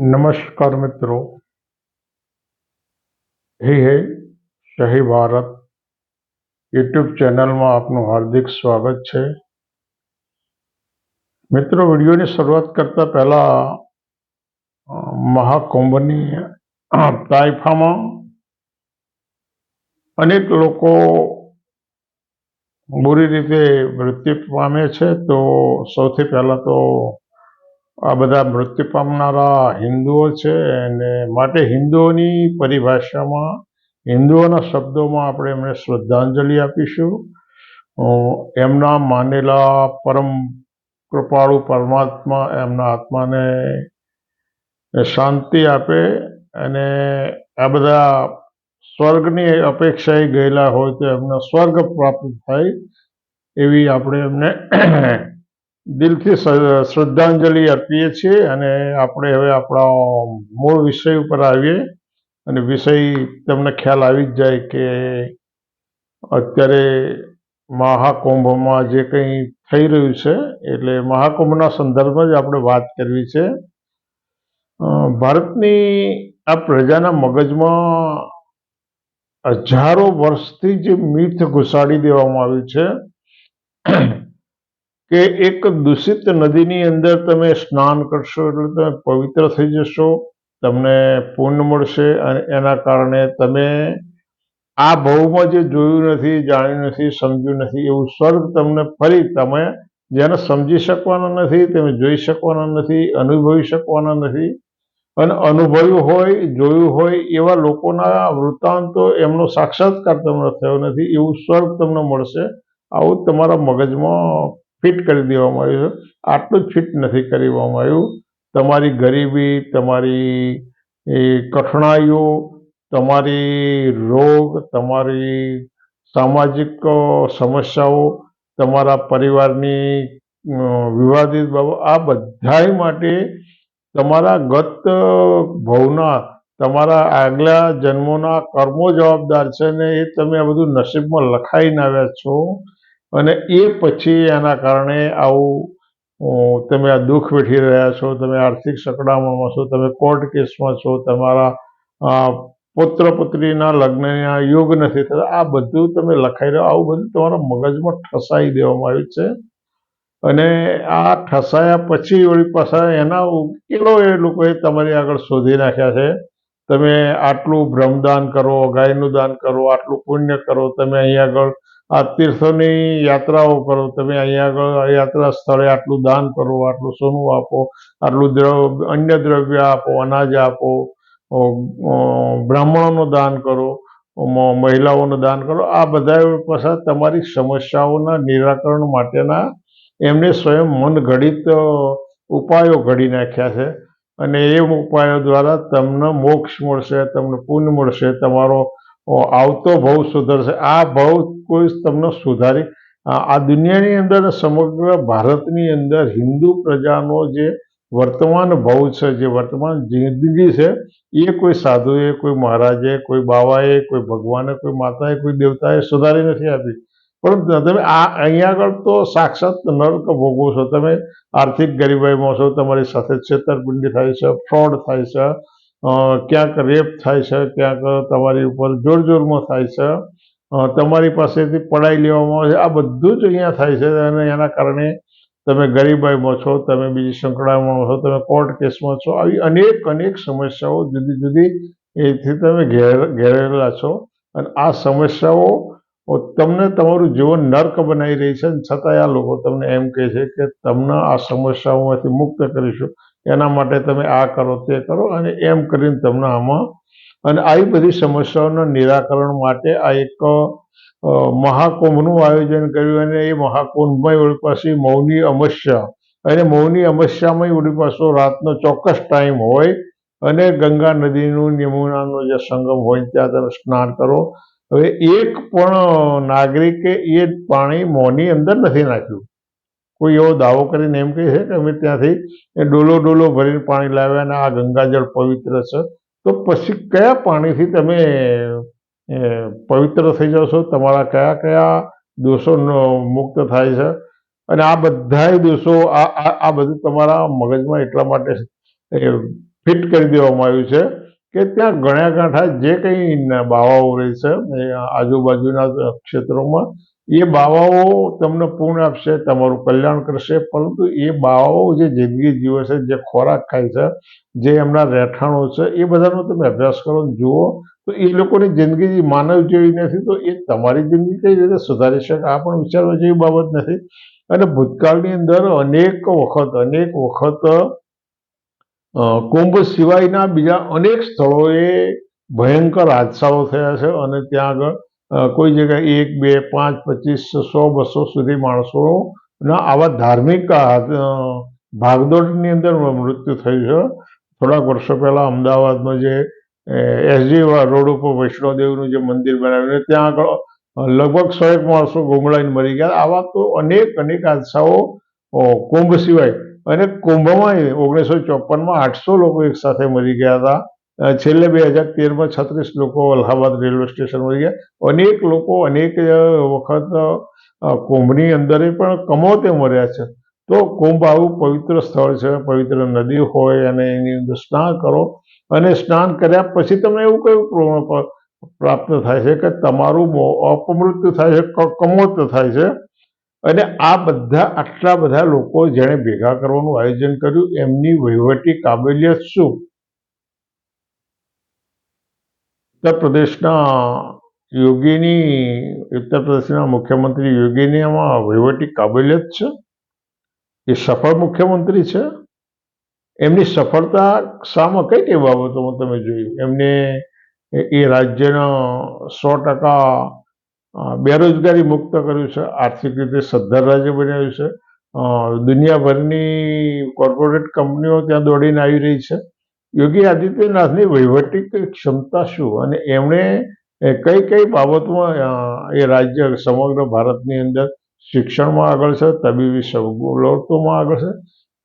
નમસ્કાર મિત્રો. હે હે શહી ભારત. યુટ્યુબ ચેનલમાં આપનું હાર્દિક સ્વાગત છે. મિત્રો, વિડીયોની શરૂઆત કરતા પહેલા મહાકુંભની તાઇફામાં અનેક લોકો બુરી રીતે મૃત્યુ પામે છે. તો સૌથી પહેલાં તો આ બધા મૃત્યુ પામનારા હિન્દુઓ છે અને માટે હિન્દુઓની પરિભાષામાં, હિન્દુઓના શબ્દોમાં આપણે એમને શ્રદ્ધાંજલિ આપીશું. એમના માનેલા પરમ કૃપાળુ પરમાત્મા એમના આત્માને શાંતિ આપે અને આ બધા સ્વર્ગની અપેક્ષાએ ગયેલા હોય તો એમને સ્વર્ગ પ્રાપ્ત થાય એવી આપણે એમને દિલથી શ્રદ્ધાંજલિ આપીએ છીએ અને આપણે હવે આપણા મૂળ વિષય ઉપર આવીએ અને વિષય તમને ખ્યાલ આવી જ જાય કે અત્યારે મહાકુંભમાં જે કંઈ થઈ રહ્યું છે, એટલે મહાકુંભના સંદર્ભમાં જ આપણે વાત કરવી છે. ભારતની આ પ્રજાના મગજમાં હજારો વર્ષથી જે મીઠ ઘુસાડી દેવામાં આવ્યું છે. કે એક દૂષિત નદીની અંદર તમે સ્નાન કરશો એટલે તમે પવિત્ર થઈ જશો, તમને પુણ્ય મળશે અને એના કારણે તમે આ ભવમાં જે જોયું નથી, જાણ્યું નથી, સમજ્યું નથી, એવું સ્વર્ગ તમને ફરી તમે જેને સમજી શકવાના નથી તમે જોઈ શકવાના નથી, અનુભવી શકવાના નથી. અને અનુભવ્યું હોય, જોયું હોય એવા લોકોના વૃત્તાંતો એમનો સાક્ષાત્કાર તમને થયો નથી, એવું સ્વર્ગ તમને મળશે. આવું તમારા મગજમાં ફિટ કરી દેવામાં આવ્યું છે. આટલું જ ફિટ નથી કરવામાં આવ્યું. તમારી ગરીબી, તમારી એ કઠણાઈઓ, તમારી રોગ, તમારી સામાજિક સમસ્યાઓ, તમારા પરિવારની વિવાદિત બાબત, આ બધાય માટે તમારા ગત ભવના, તમારા આગલા જન્મોના કર્મો જવાબદાર છે ને એ તમે આ બધું નસીબમાં લખાઈને આવ્યા છો. અને એ પછી એના કારણે આવું તમે આ દુઃખ વેઠી રહ્યા છો, તમે આર્થિક સંકડામણમાં છો, તમે કોર્ટ કેસમાં છો, તમારા પુત્ર પુત્રીના લગ્નના યોગ નથી થતા, આ બધું તમે લખાઈ રહ્યો, આવું બધું તમારા મગજમાં ઠસાઈ દેવામાં આવ્યું છે. અને આ ઠસાયા પછી વળી પાછા એના ઉકેલો એ લોકોએ તમારી આગળ શોધી નાખ્યા છે. તમે આટલું બ્રહ્મદાન કરો, ગાયનું દાન કરો, આટલું પુણ્ય કરો, તમે અહીં આગળ આ તીર્થોની યાત્રાઓ કરો, તમે અહીંયા આગળ યાત્રા સ્થળે આટલું દાન કરો, આટલું સોનું આપો, આટલું દ્રવ્ય અન્ય દ્રવ્ય આપો, અનાજ આપો બ્રાહ્મણોનું દાન કરો મહિલાઓનું દાન કરો, આ બધા પાછા તમારી સમસ્યાઓના નિરાકરણ માટેના એમને સ્વયં મનઘડિત ઉપાયો ઘડી નાખ્યા છે. અને એ ઉપાયો દ્વારા તમને મોક્ષ મળશે, તમને પુણ્ય મળશે, તમારો આવતો ભવ સુધરશે. આ ભવ કોઈ તમને સુધારી. આ દુનિયાની અંદર સમગ્ર ભારતની અંદર હિન્દુ પ્રજાનો જે વર્તમાન ભાવ છે, જે વર્તમાન જિંદગી છે, એ કોઈ સાધુએ, કોઈ મહારાજે, કોઈ બાવાએ, કોઈ ભગવાને, કોઈ માતાએ, કોઈ દેવતાએ સુધારી નથી આપી. પરંતુ તમે આ અહીંયા આગળ તો સાક્ષાત નર્ક ભોગવો છો. તમે આર્થિક ગરીબાઈમાં છો, તમારી સાથે છેતરપિંડી થાય છે, ફ્રોડ થાય છે ક્યાંક રેપ થાય છે, ક્યાંક તમારી ઉપર જોર જોરમાં થાય છે. તમારી પાસેથી પડાઈ લેવામાં આવે છે. આ બધું જ અહીંયા થાય છે અને એના કારણે તમે ગરીબાઈમાં છો, તમે બીજી સંકળામાં છો, તમે કોર્ટ કેસમાં છો. આવી અનેક અનેક સમસ્યાઓ જુદી જુદી એથી તમે ઘેર, ઘેરેલા છો. અને આ સમસ્યાઓ તમને તમારું જીવન નર્ક બનાવી રહી છે. અને છતાંય આ લોકો તમને એમ કહે છે કે તમને આ સમસ્યાઓમાંથી મુક્ત કરીશું. એના માટે તમે આ કરો, તે કરો અને એમ કરીને તમને આમાં અને આવી બધી સમસ્યાઓના નિરાકરણ માટે આ એક મહાકુંભનું આયોજન કર્યું અને એ મહાકુંભમાં વળી પાસે મૌની અમસ્યા. અને મૌની અમસ્યામાં વળી પાછો રાતનો ચોક્કસ ટાઈમ હોય અને ગંગા નદીનું યમુનાનો જે સંગમ હોય ત્યાં તમે સ્નાન કરો. હવે એક પણ નાગરિકે એ પાણી મોંની અંદર નથી નાખ્યું. કોઈ એવો દાવો કરીને એમ કહે છે કે અમે ત્યાંથી ડોલો ડોલો ભરીને પાણી લાવ્યા અને આ ગંગાજળ પવિત્ર છે. તો પછી કયા પાણીથી તમે પવિત્ર થઈ જાઓ છો તમારા કયા કયા દોષો મુક્ત થાય છે? અને આ બધાય દોષો, આ આ બધું તમારા મગજમાં એટલા માટે ફિટ કરી દેવામાં આવ્યું છે કે ત્યાં ગણ્યા ગાંઠા જે કંઈ બાવાઓ રહે છે આજુબાજુના ક્ષેત્રોમાં એ બાવાઓ તમને પૂર્ણ આપશે, તમારું કલ્યાણ કરશે. પરંતુ એ બાવાઓ જે જિંદગી જીવે છે, જે ખોરાક ખાય છે, જે એમના રહેઠાણો છે, એ બધાનો તમે અભ્યાસ કરો, જુઓ. તો એ લોકોની જિંદગી માનવ જેવી નથી, તો એ તમારી જિંદગી કઈ રીતે સુધારી શકે? આ પણ વિચારવા જેવી બાબત નથી. અને ભૂતકાળની અંદર અનેક વખત અનેક વખત કુંભ સિવાયના બીજા અનેક સ્થળોએ ભયંકર હાદસાઓ થયા છે. અને ત્યાં આગળ કોઈ જગ્યાએ એક, બે, પાંચ, પચીસ, સો, બસો સુધી માણસોના આવા ધાર્મિક ભાગદોડની અંદર મૃત્યુ થયું છે. થોડાક વર્ષો પહેલાં અમદાવાદમાં જે એસજી રોડ ઉપર વૈષ્ણોદેવનું જે મંદિર બનાવ્યું ત્યાં આગળ લગભગ સો એક માણસો ગુંગળાઈને મરી ગયા. આવા તો અનેક અનેક હાદસાઓ કુંભ સિવાય. અને કુંભમાં ઓગણીસો ચોપનમાં આઠસો લોકો એકસાથે મરી ગયા હતા. છેલ્લે બે હજાર તેરમાં છત્રીસ લોકો અલ્હાબાદ રેલવે સ્ટેશન મરી ગયા. અનેક લોકો, અનેક વખત કુંભની અંદર પણ કમોતે મર્યા છે. તો કુંભ આવું પવિત્ર સ્થળ છે, પવિત્ર નદી હોય અને એની અંદર સ્નાન કરો. અને સ્નાન કર્યા પછી તમને એવું કયું પ્રાપ્ત થાય છે કે તમારું અપમૃત્યુ થાય છે કમોત થાય છે? અને આ બધા, આટલા બધા લોકો જેણે ભેગા કરવાનું આયોજન કર્યું, એમની વહીવટી કાબેલિયત શું? ઉત્તર પ્રદેશના યોગીની, ઉત્તર પ્રદેશના મુખ્યમંત્રી યોગીની આમાં વહીવટી કાબેલિયત છે. એ સફળ મુખ્યમંત્રી છે. એમની સફળતા શામાં કઈ કઈ બાબતોમાં તમે જોયું? એમને એ રાજ્યના સો ટકા બેરોજગારી મુક્ત કર્યું છે. આર્થિક રીતે સદ્ધર રાજ્ય બનાવ્યું છે. દુનિયાભરની કોર્પોરેટ કંપનીઓ ત્યાં દોડીને આવી રહી છે. યોગી આદિત્યનાથની વહીવટી ક્ષમતા શું? અને એમણે કઈ કઈ બાબતમાં એ રાજ્ય સમગ્ર ભારતની અંદર શિક્ષણમાં આગળ છે, તબીબી સવલતોમાં આગળ છે?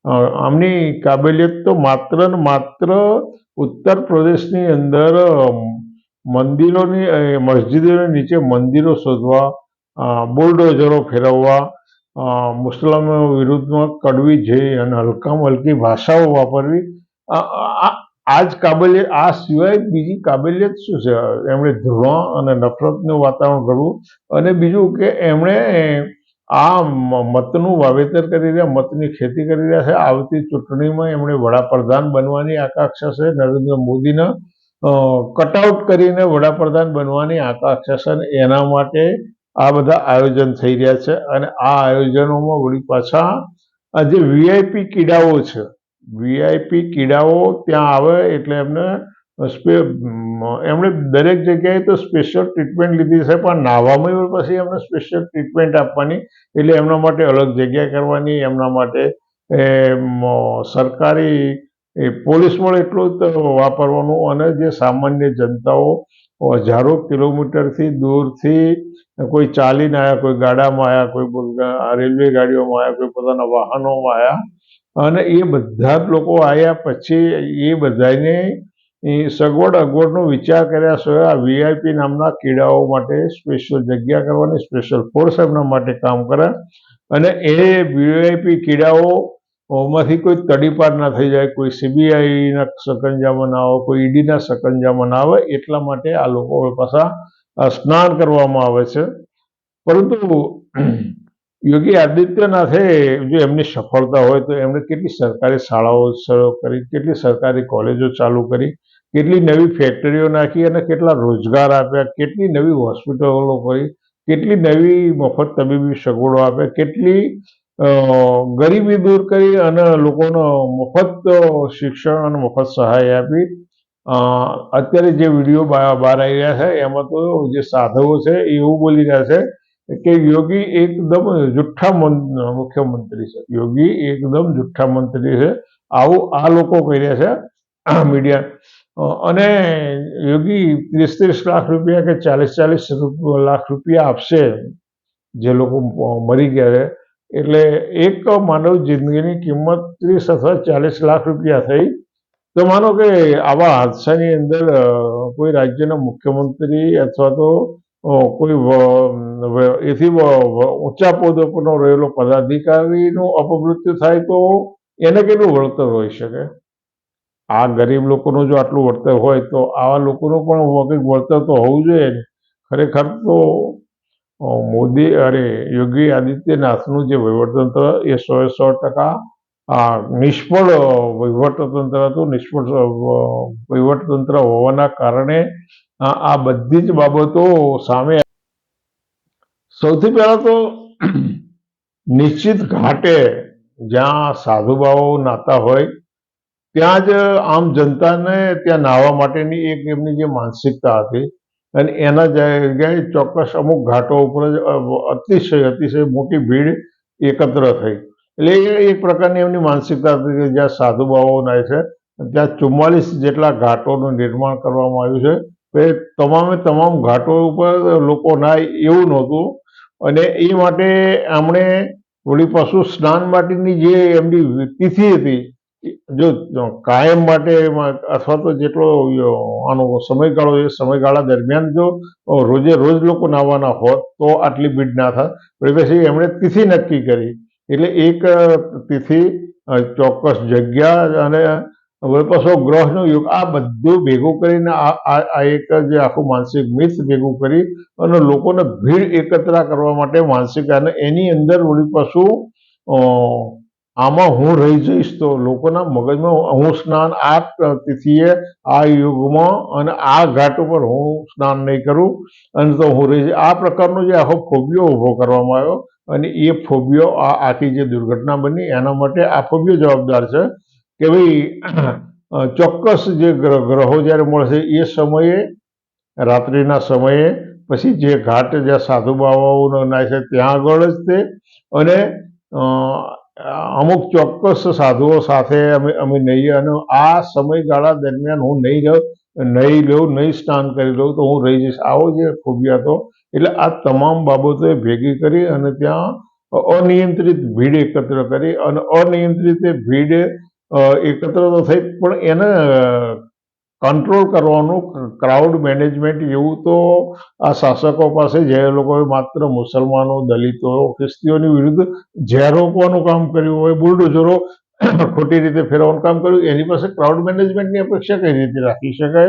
આમની કાબેલિયત તો માત્ર ને માત્ર ઉત્તર પ્રદેશની અંદર મંદિરોની મસ્જિદોની નીચે મંદિરો શોધવા બુલડોઝરો ફેરવવા મુસ્લિમો વિરુદ્ધમાં કડવી જઈ અને હલકામાં હલકી ભાષાઓ વાપરવી આ જ કાબેલિયત, આ સિવાય બીજી કાબેલિયત શું છે? એમણે ધૃણા અને નફરતનું વાતાવરણ કરવું અને બીજું કે એમણે આ મતનું વાવેતર કરી રહ્યા, મતની ખેતી કરી રહ્યા છે. આવતી ચૂંટણીમાં એમણે વડાપ્રધાન બનવાની આકાંક્ષા છે. નરેન્દ્ર મોદીના કટઆઉટ કરીને વડાપ્રધાન બનવાની આકાંક્ષા છે એના માટે આ બધા આયોજન થઈ રહ્યા છે. અને આ આયોજનોમાં વળી પાછા આ જે વીઆઈપી કીડાઓ છે વીઆઈપી કીડાઓ ત્યાં આવે એટલે એમને એમણે દરેક જગ્યાએ તો સ્પેશિયલ ટ્રીટમેન્ટ લીધી છે, પણ નાહવામાં પછી એમને સ્પેશિયલ ટ્રીટમેન્ટ આપવાની, એટલે એમના માટે અલગ જગ્યા કરવાની, એમના માટે સરકારી, એ પોલીસ પણ એટલું જ વાપરવાનું અને જે સામાન્ય જનતાઓ હજારો કિલોમીટરથી દૂરથી કોઈ ચાલીને આવ્યા કોઈ ગાડામાં આવ્યા કોઈ રેલવે ગાડીઓમાં આવ્યા કોઈ પોતાના વાહનોમાં આવ્યા અને એ બધા જ લોકો આવ્યા પછી એ બધાને સગવડ અગવડનો વિચાર કર્યા સિવાય આ વીઆઈપી નામના કીડાઓ માટે સ્પેશિયલ જગ્યા કરવાની સ્પેશિયલ ફોર્સ એમના માટે કામ કરે. અને એ વીઆઈપી કીડાઓમાંથી કોઈ તડીપાર ના થઈ જાય, કોઈ સીબીઆઈના સકંજામાં ના આવે, કોઈ ઈડીના સકંજામાં ના આવે, એટલા માટે આ લોકો પાછા સ્નાન કરવામાં આવે છે. પરંતુ યોગી આદિત્યનાથે જો એમની સફળતા હોય તો એમણે કેટલી સરકારી શાળાઓ શરૂ કરી, કેટલી સરકારી કોલેજો ચાલુ કરી, કેટલી નવી ફેક્ટરીઓ નાખી અને કેટલા રોજગાર આપ્યા, કેટલી નવી હોસ્પિટલો કરી કેટલી નવી મફત તબીબી સગવડો આપ્યા, કેટલી ગરીબી દૂર કરી અને લોકોનો મફત શિક્ષણ અને મફત સહાય આપી. અત્યારે જે વીડિયો બહાર આવી રહ્યા છે, એમાં તો જે સાધુઓ છે એવું બોલી રહ્યા છે કે યોગી એકદમ જુઠ્ઠા મુખ્યમંત્રી છે. યોગી એકદમ જુઠ્ઠા મંત્રી છે. આવું આ લોકો કહી રહ્યા છે મીડિયા. અને યોગી ત્રીસ ત્રીસ લાખ રૂપિયા કે ચાલીસ ચાલીસ લાખ રૂપિયા આપશે જે લોકો મરી ગયા છે. એટલે એક માનવ જિંદગીની કિંમત ત્રીસ અથવા ચાલીસ લાખ રૂપિયા થઈ. તો માનો કે આવા હાદસાની અંદર કોઈ રાજ્યના મુખ્યમંત્રી અથવા તો કોઈ એથી ઊંચા પદ ઉપરનો રહેલો પદાધિકારીનું અપમૃત્યુ થાય તો એને કેટલું વળતર હોઈ શકે? આ ગરીબ લોકોનું જો આટલું વળતર હોય તો આવા લોકોનું પણ કંઈક વળતર તો હોવું જોઈએ ખરેખર તો મોદી અરે યોગી આદિત્યનાથનું જે વહીવટતંત્ર એ સો સો ટકા, આ, નિષ્ફળ વહીવટતંત્ર હતું. નિષ્ફળ વહીવટતંત્ર હોવાના કારણે આ બધી જ બાબતો સામે સૌથી પહેલા તો નિશ્ચિત ઘાટે જ્યાં સાધુભાવો નાતા હોય, ત્યાં જ આમ જનતાને ત્યાં નાહવા માટેની એક એમની જે માનસિકતા હતી અને એના જગ્યાએ ચોક્કસ અમુક ઘાટો ઉપર જ અતિશય અતિશય મોટી ભીડ એકત્ર થઈ. એટલે એ એક પ્રકારની એમની માનસિકતા હતી કે જ્યાં સાધુભાવો નાય છે, ત્યાં ચુમ્માલીસ જેટલા ઘાટોનું નિર્માણ કરવામાં આવ્યું છે. એ તમામે તમામ ઘાટો ઉપર લોકો નાય એવું નહોતું. અને એ માટે આમણે વળી પાછું સ્નાન માટેની જે એમની તિથિ હતી, જો કાયમ માટે અથવા તો જેટલો આનો સમયગાળો એ સમયગાળા દરમિયાન જો રોજે રોજ લોકો નાહવાના હોત તો આટલી ભીડ ના પણ પછી એમણે તિથિ નક્કી કરી. એટલે એક તિથિ ચોક્કસ જગ્યા અને હવે પાછો ગ્રહનો યોગ, આ બધું ભેગું કરીને આ એક જે આખું માનસિક મિથ ભેગું કરી અને લોકોને ભીડ એકત્ર કરવા માટે માનસિક અને એની અંદર વળી પાછું આમાં હું રહી જઈશ તો લોકોના મગજમાં હું સ્નાન આ તિથિએ, આ યુગમાં અને આ ઘાટ ઉપર હું સ્નાન નહીં કરું અને તો હું રહી. આ પ્રકારનો જે આખો ફોબિયો ઊભો કરવામાં આવ્યો અને એ ફોબિયો આ આખી જે દુર્ઘટના બની એના માટે આ ફોબિયો જવાબદાર છે કે ભાઈ ચોક્કસ જે ગ્રહ ગ્રહો જ્યારે મળશે એ સમયે, રાત્રિના સમયે, પછી જે ઘાટ જ્યાં સાધુ બાવાઓનો નાય છે ત્યાં આગળ જ તે, અને અમુક ચોક્કસ સાધુઓ સાથે અમે અમે નહીં, અને આ સમયગાળા દરમિયાન હું નહીં રહું, નહીં લઉં, નહીં સ્નાન કરી લઉં, તો હું રહી જઈશ. આવો જે ખૂબિયાતો એટલે આ તમામ બાબતોએ ભેગી કરી અને ત્યાં અનિયંત્રિત ભીડ એકત્ર કરી અને અનિયંત્રિત ભીડ એકત્ર તો થઈ પણ એને કંટ્રોલ કરવાનું ક્રાઉડ મેનેજમેન્ટ એવું તો આ શાસકો પાસે જે લોકોએ માત્ર મુસલમાનો દલિતો ખ્રિસ્તીઓની વિરુદ્ધ ઝેર રોકવાનું કામ કર્યું હોય બુલડોઝરો ખોટી રીતે ફેરવવાનું કામ કર્યું એની પાસે ક્રાઉડ મેનેજમેન્ટની અપેક્ષા કઈ રીતે રાખી શકાય?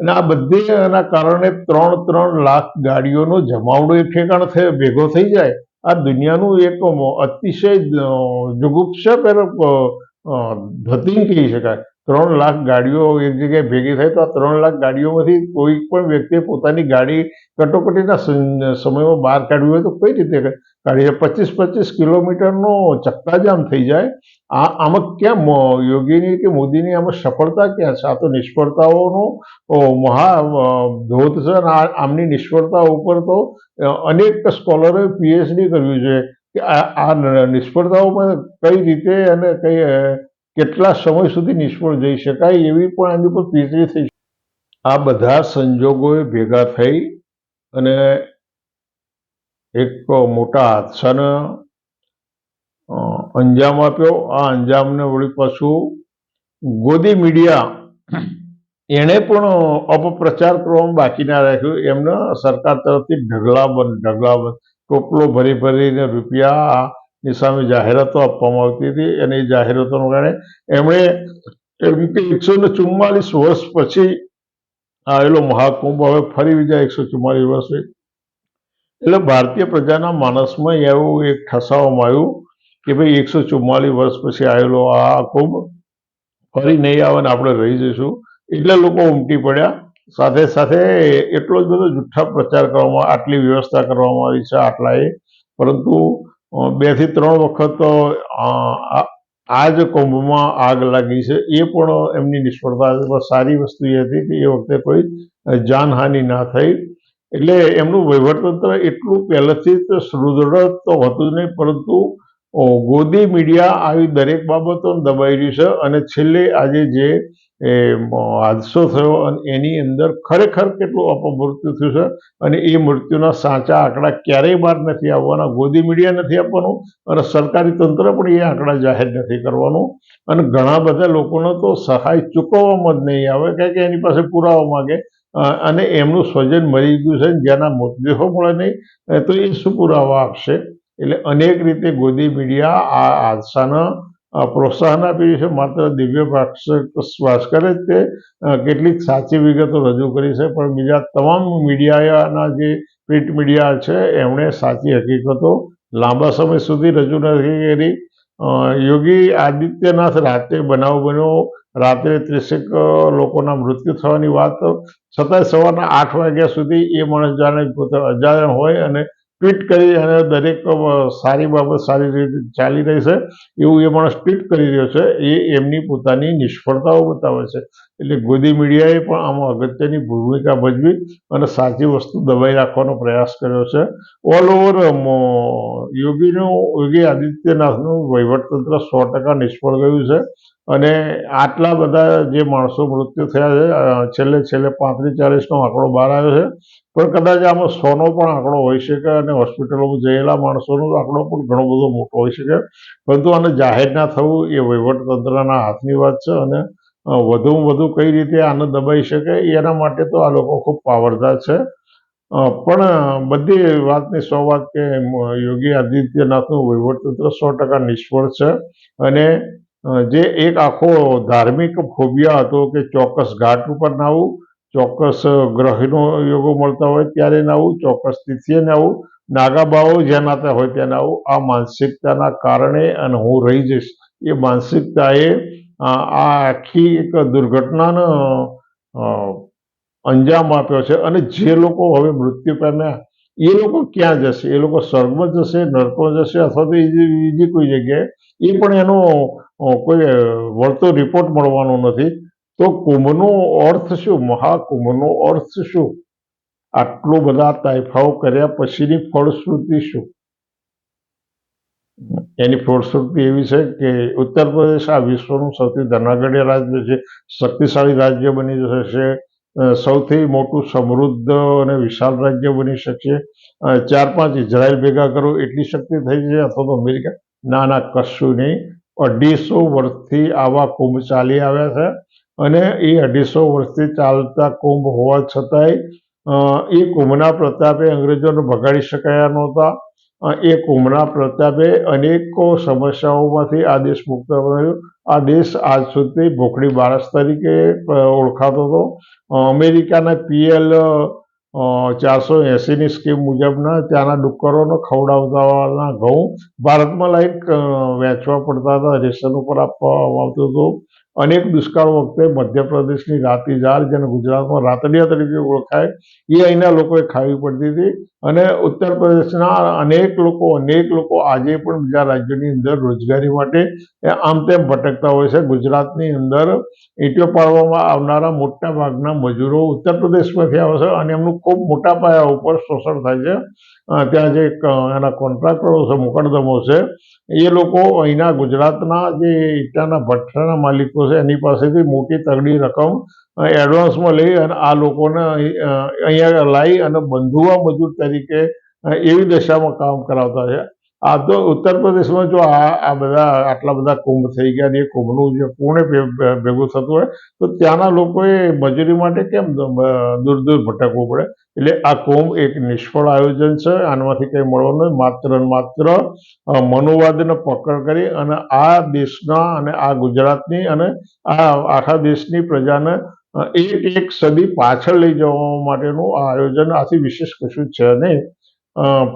અને આ બધી એના કારણે ત્રણ ત્રણ લાખ ગાડીઓનો જમાવડો એક ઠેકાણ ભેગો થઈ જાય. આ દુનિયાનું એક અતિશય અ, અ, ધતિંગ કહી શકાય. ત્રણ લાખ ગાડીઓ એક જગ્યાએ ભેગી થાય તો આ ત્રણ લાખ ગાડીઓમાંથી કોઈ પણ વ્યક્તિએ પોતાની ગાડી કટોકટીના સમયમાં બહાર કાઢવી હોય તો કઈ રીતે કાઢી પચીસ પચીસ કિલોમીટરનો ચક્કાજામ થઈ જાય. આ, આમાં ક્યાં યોગીની કે મોદીની આમાં સફળતા ક્યાં છે? આ તો નિષ્ફળતાઓનો મહા ધોધ છે અને આમની નિષ્ફળતા ઉપર તો અનેક સ્કોલરોએ પીએચડી કર્યું છે. કે આ નિષ્ફળતાઓમાં કઈ રીતે અને કઈ કેટલા સમય સુધી નિષ્ફળ જઈ શકાય એવી પણ આની ઉપર પીતરી થઈ આ બધા સંજોગોએ ભેગા થઈ અને એક મોટા હાદસાને અંજામ આપ્યો. આ અંજામને વળી પાછું ગોદી મીડિયા એણે પણ અપપ્રચાર કરવામાં બાકી ના રાખ્યું. એમને સરકાર તરફથી ઢગલા ઢગલા ટોપલો ભરી ભરીને રૂપિયાની સામે જાહેરાતો આપવામાં આવતી હતી. અને એ જાહેરાતોને કારણે એમણે એમ કે એકસો ને ચુમ્માલીસ વર્ષ પછી આવેલો મહાકુંભ હવે ફરી બીજા એકસો ચુમ્માલીસ વર્ષ એટલે ભારતીય પ્રજાના માનસમાં એવું એક ઠસાવવામાં આવ્યું કે ભાઈ એકસો ચુમ્માલીસ વર્ષ પછી આવેલો આ કુંભ ફરી નહીં આવે ને આપણે રહી જઈશું. એટલે લોકો ઉમટી પડ્યા. સાથે સાથે એટલો જ બધો જુઠ્ઠા પ્રચાર કરવામાં, આટલી વ્યવસ્થા કરવામાં આવી છે આટલા એ પરંતુ બેથી ત્રણ વખત આ જ કુંભમાં આગ લાગી છે. એ પણ એમની નિષ્ફળતા. પણ સારી વસ્તુ એ હતી કે એ વખતે કોઈ જાનહાનિ ના થઈ. એટલે એમનું વહીવટતંત્ર એટલું પહેલેથી જ સુદૃઢ તો હતું જ નહીં, પરંતુ ગોદી મીડિયા આવી દરેક બાબતો દબાઈ રહ્યું છે. અને છેલ્લે આજે જે એ હાદસો થયો અને એની અંદર ખરેખર કેટલું અપમૃત્યુ થયું છે અને એ મૃત્યુના સાચા આંકડા ક્યારેય બહાર નથી આવવાના. ગોદી મીડિયા નથી આપવાનું અને સરકારી તંત્ર પણ એ આંકડા જાહેર નથી કરવાનું. અને ઘણા બધા લોકોને તો સહાય ચૂકવવામાં જ નહીં આવે, કારણ કે એની પાસે પુરાવા માંગે. અને એમનું સ્વજન મરી ગયું છે જેના મૃતદેહો મળે નહીં, તો એ શું પુરાવા આપશે? એટલે અનેક રીતે ગોદી મીડિયા આ હાદસાના પ્રોત્સાહન આપ્યું છે. માત્ર દિવ્ય ભાસ્કરે જ તે. કેટલીક સાચી વિગતો રજૂ કરી છે, પણ બીજા તમામ મીડિયાના જે પ્રિન્ટ મીડિયા છે, એમણે સાચી હકીકતો લાંબા સમય સુધી રજૂ નથી કરી. યોગી આદિત્યનાથ રાતે બનાવ બન્યો. રાત્રે ત્રીસેક લોકોના મૃત્યુ થવાની વાત. છતાંય સવારના આઠ વાગ્યા સુધી એ માણસ જાણે પોતે અજાણ હોય અને ટ્વીટ કરી અને દરેક સારી બાબત સારી રીતે ચાલી રહી છે, એવું એ માણસ ટ્વીટ કરી રહ્યો છે, એ એમની પોતાની નિષ્ફળતાઓ બતાવે છે. એટલે ગોદી મીડિયાએ પણ આમાં અગત્યની ભૂમિકા ભજવી અને સાચી વસ્તુ દબાઈ રાખવાનો પ્રયાસ કર્યો છે. ઓલ ઓવર યોગીનું, યોગી આદિત્યનાથનું વહીવટતંત્ર સો ટકા નિષ્ફળ ગયું છે. અને આટલા બધા જે માણસો મૃત્યુ થયા છે છેલ્લે છેલ્લે પાંત્રીસ ચાલીસનો આંકડો બહાર આવ્યો છે. પણ કદાચ આમાં સોનો પણ આંકડો હોઈ શકે અને હોસ્પિટલોમાં જયેલા માણસોનો આંકડો પણ ઘણો બધો મોટો હોઈ શકે. પરંતુ આને જાહેર ના થવું એ વહીવટતંત્રના હાથની વાત છે અને વધુમાં વધુ કઈ રીતે આને દબાઈ શકે એના માટે તો આ લોકો ખૂબ પાવરદાર છે. પણ બધી વાતની સો વાત કે યોગી આદિત્યનાથનું વહીવટતંત્ર સો ટકા નિષ્ફળ છે. અને જે એક આખો ધાર્મિક ફોબિયા હતો કે ચોક્કસ ઘાટ ઉપર નાવું ચોક્કસ ગ્રહનો યોગો મળતા હોય ત્યારે નાવું ચોક્કસ તિથિએ નાવું નાગાબાઓ જ્યાં નાતા હોય ત્યાં નાવું આ માનસિકતાના કારણે અને હું રહી જઈશ. એ માનસિકતાએ આ આખી એક દુર્ઘટનાનો અંજામ આપ્યો છે અને જે લોકો હવે મૃત્યુ પામ્યા એ લોકો ક્યાં જશે? એ લોકો સ્વર્ગમાં જશે, નરકમાં જશે અથવા તો બીજી કોઈ જગ્યાએ? એ પણ એનો કોઈ વળતો રિપોર્ટ મળવાનો નથી. તો કુંભનો અર્થ શું? મહાકુંભનો અર્થ શું? આટલો બધા તાઇફાઓ કર્યા પછીની ફળશ્રુતિ શું? એની ફળશ્રુતિ એવી છે કે ઉત્તર પ્રદેશ આ વિશ્વનું સૌથી ધનાગઢ્ય રાજ્ય છે, શક્તિશાળી રાજ્ય બની જશે. સૌથી મોટું સમૃદ્ધ અને વિશાળ રાજ્ય બની શકશે ચાર પાંચ ઇઝરાયલ ભેગા કરો, એટલી શક્તિ થઈ છે અથવા તો અમેરિકા. ના ના, કશું નહીં. અઢીસો વર્ષથી આવા કુંભ ચાલી આવ્યા છે અને એ અઢીસો વર્ષથી ચાલતા કુંભ હોવા છતાંય એ કુંભના પ્રતાપે અંગ્રેજોને ભગાડી શકાયા નહોતા. એ કુંભના પ્રતાપે અનેકો સમસ્યાઓમાંથી આ દેશ મુક્ત થયો આ દેશ આજ સુધી ભોખડી બારસ તરીકે ઓળખાતો હતો. અમેરિકાના પીએલ ચારસો એંસીની સ્કીમ મુજબના ત્યાંના ડુક્કરોને ખવડાવતાના ઘઉં ભારતમાં લાઈક વેચવા પડતા હતા, રેશન ઉપર આપવામાં આવતું હતું. અનેક દુષ્કાળ વખતે મધ્યપ્રદેશની રાતી જાર જેને ગુજરાતમાં રાતડિયા તરીકે ઓળખાય, એ અહીંના લોકોએ ખાવી પડતી હતી. અને ઉત્તર પ્રદેશના અનેક લોકો અનેક લોકો આજે પણ બીજા રાજ્યોની અંદર રોજગારી માટે આમ તેમ ભટકતા હોય છે. ગુજરાતની અંદર ઈંટો પાડવામાં આવનારા મોટા ભાગના મજૂરો ઉત્તર પ્રદેશમાંથી આવે છે અને એમનું ખૂબ મોટા પાયા ઉપર શોષણ થાય છે. ત્યાં જે એના કોન્ટ્રાક્ટરો છે મોકડદમો છે, એ લોકો અહીંના ગુજરાતના જે ઈટાના ભઠ્ઠાના માલિકો છે, એની પાસેથી મોટી તગડી રકમ એડવાન્સમાં લઈ અને આ લોકોને અહીંયા લાવી અને બંધુવા મજૂર તરીકે એવી દશામાં કામ કરાવતા છે. આ તો ઉત્તર પ્રદેશમાં જો આ આ બધા, આટલા બધા કુંભ થઈ ગયા ને એ કુંભનું જે પૂર્ણ ભેગું થતું હોય, તો ત્યાંના લોકોએ મજૂરી માટે કેમ દૂર દૂર ભટકવું પડે? એટલે આ કુંભ એક નિષ્ફળ આયોજન છે, આનામાંથી કંઈ મળવાનું નહીં. માત્ર ને માત્ર મનુવાદને પકડ કરી અને આ દેશના અને આ ગુજરાતની અને આ, આખા દેશની પ્રજાને અ, એક સદી પાછળ લઈ જવા માટેનું આ આયોજન આથી વિશેષ કશું છે નહીં.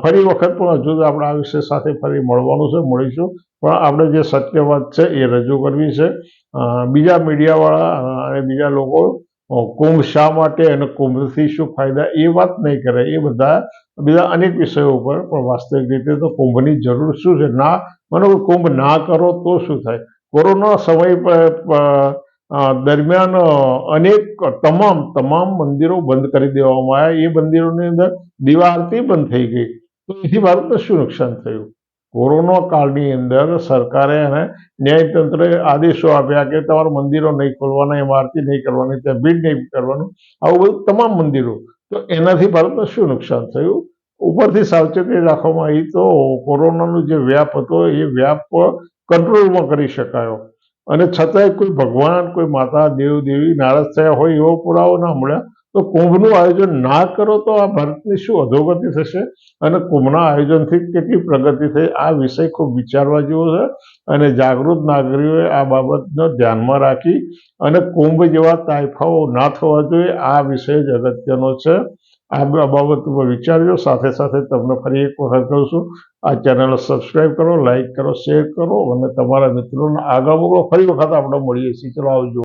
ફરી વખત પણ હજુ આપણે આ વિષય સાથે ફરી મળવાનું છે મળીશું. પણ આપણે જે સત્ય વાત છે એ રજૂ કરવી છે. બીજા મીડિયાવાળા અને બીજા લોકો કુંભ શા માટે અને કુંભથી શું ફાયદા એ વાત નહીં કરે. એ બધા બીજા અનેક વિષયો ઉપર પણ વાસ્તવિક રીતે તો કુંભની જરૂર શું છે? ના મને કુંભ ના કરો તો શું થાય? કોરોના સમય પ- પ- અ, દરમિયાન અનેક તમામ તમામ મંદિરો બંધ કરી દેવામાં આવ્યા. એ મંદિરોની અંદર દીવા આરતી બંધ થઈ ગઈ. તો એથી ભારતને શું નુકસાન થયું? કોરોના કાળની અંદર સરકારે અને ન્યાયતંત્રએ આદેશો આપ્યા કે તમારા મંદિરો નહીં ખોલવાના, એમાં આરતી નહીં કરવાની, ત્યાં ભીડ નહીં કરવાનું, આવું બધું તમામ મંદિરો. તો એનાથી ભારતને શું નુકસાન થયું? ઉપરથી સાવચેતી રાખવામાં આવી તો કોરોનાનો જે વ્યાપ હતો, એ વ્યાપ કંટ્રોલમાં કરી શકાયો. અને છતાંય કોઈ ભગવાન, કોઈ માતા, દેવ, દેવી નારાજ થયા હોય એવો પુરાવો ના મળ્યા, તો કુંભનું આયોજન ના કરો તો આ ભારતની શું અધોગતિ થશે? અને કુંભના આયોજનથી કેટલી પ્રગતિ થઈ? આ વિષય ખૂબ વિચારવા જેવો છે. અને જાગૃત નાગરિકોએ આ બાબતને ધ્યાનમાં રાખી અને કુંભ જેવા તાઇફાઓ ના થવા જોઈએ. આ વિષય જ અગત્યનો છે. આ બાબત ઉપર વિચારજો. સાથે સાથે તમને ફરી એક વખત કહું છું, આ ચેનલ સબસ્ક્રાઈબ કરો લાઈક કરો શેર કરો અને તમારા મિત્રોને આગળ ફરી વખત આપણે મળીએ છીએ. ચલો આવજો.